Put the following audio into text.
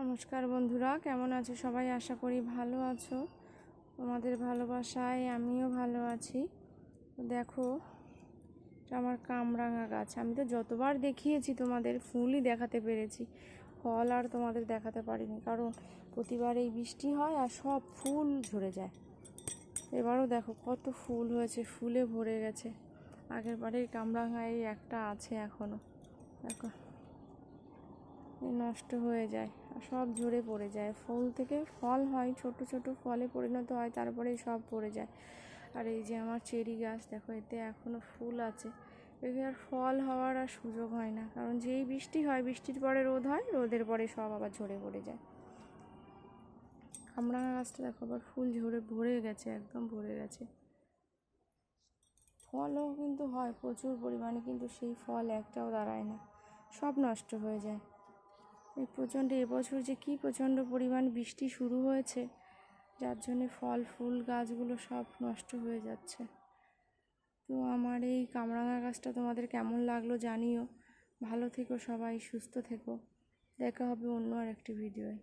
নমস্কার বন্ধুরা, কেমন আছো সবাই? আশা করি ভালো আছো। তোমাদের ভালোবাসায় আমিও ভালো আছি। দেখো আমার কামরাঙা গাছ। আমি তো যতবার দেখিয়েছি তোমাদের, ফুলই দেখাতে পেরেছি। ফল আর তোমাদের দেখাতে পারিনি, কারণ প্রতিবার এই বৃষ্টি হয় আর সব ফুল ঝরে যায়। এবারও দেখো, কত ফুল হয়েছে, ফুলে ভরে গেছে। আগের বারের কামরাঙা এই একটা আছে এখনও দেখো। নষ্ট হয়ে যায়, সব ঝরে পড়ে যায়। ফুল থেকে ফল হয়, ছোট ছোট ফলে পরিণত হয় তারপরে সব পড়ে যায়। আর এই যে আমার চেরি গাছ, দেখো, এতে এখনও ফুল আছে। এতে আর ফল হওয়ার আর সুযোগ হয় না। কারণ যেই বৃষ্টি হয়, বৃষ্টির পরে রোদ হয়, রোদের পরে সব আবার ঝরে পড়ে যায়। কামরাঙা গাছটা দেখো, আবার ফুল ঝরে, ভরে গেছে, একদম ভরে গেছে। ফলও কিন্তু হয়, প্রচুর পরিমাণে, কিন্তু সেই ফল একটাও দাঁড়ায় না। সব নষ্ট হয়ে যায়। এই প্রচণ্ড এবছর যে কী প্রচণ্ড পরিমাণ বৃষ্টি শুরু হয়েছে, যার জন্যে ফল, ফুল, গাছগুলো সব নষ্ট হয়ে যাচ্ছে। তো আমার এই কামরাঙা গাছটা তোমাদের কেমন লাগল জানিও। ভালো থেকো সবাই, সুস্থ থেকো। দেখা হবে অন্য আর একটি ভিডিওয়।